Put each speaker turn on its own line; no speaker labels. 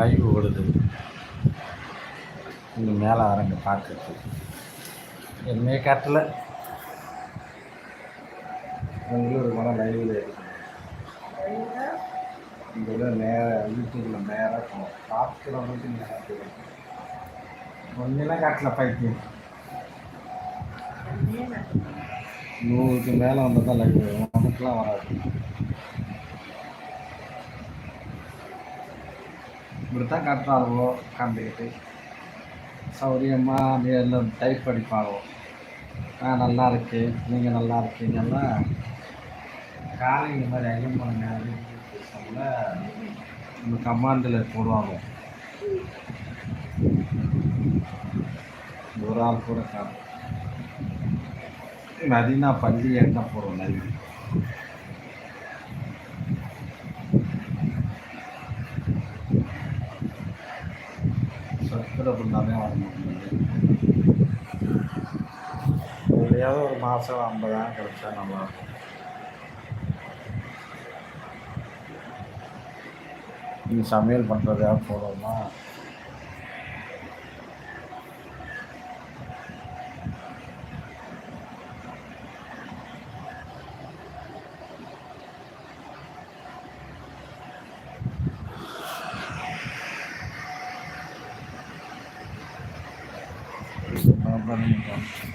Live ஓடுது. இங்கே மேலே வரங்க பார்க்கறதுக்கு. என்னையே காட்டல. பெங்களூர் போனால் லைவில் இருக்கு இந்த நேராக யூடியூப்பில் நேராக போகும் பார்க்குறவங்களுக்கு நேராக ஒன்றுலாம் காட்டல. பைத்தியம் நூறுக்கு மேலே வந்தால் தான் லைவ் உனக்குலாம் வராது. இப்படி தான் காட்டுறாங்களோ காண்டிக்கிட்டு சௌரியமாக நேரில் டைப் படிப்பாங்களோ ஆ நல்லா இருக்கு. நீங்கள் நல்லா இருக்கீங்கன்னா காலையில் இந்த மாதிரி ஐயம் பண்ணுங்க அப்படின்னு சொல்ல நம்ம கமாண்டில் போடுவாங்க. ஒரு ஆள் கூட காணும். நதினா பள்ளி என்ன போடுவோம் நதி சப்ஸ்கிரைப் பண்ணாலே வர முடியும் எப்படியாவது ஒரு மாதம் ஐம்பதாயிரம் கிடச்சா நல்லாயிருக்கும். நீங்கள் சமையல் பண்ணுறதா போடுவோமா 啊，不那个。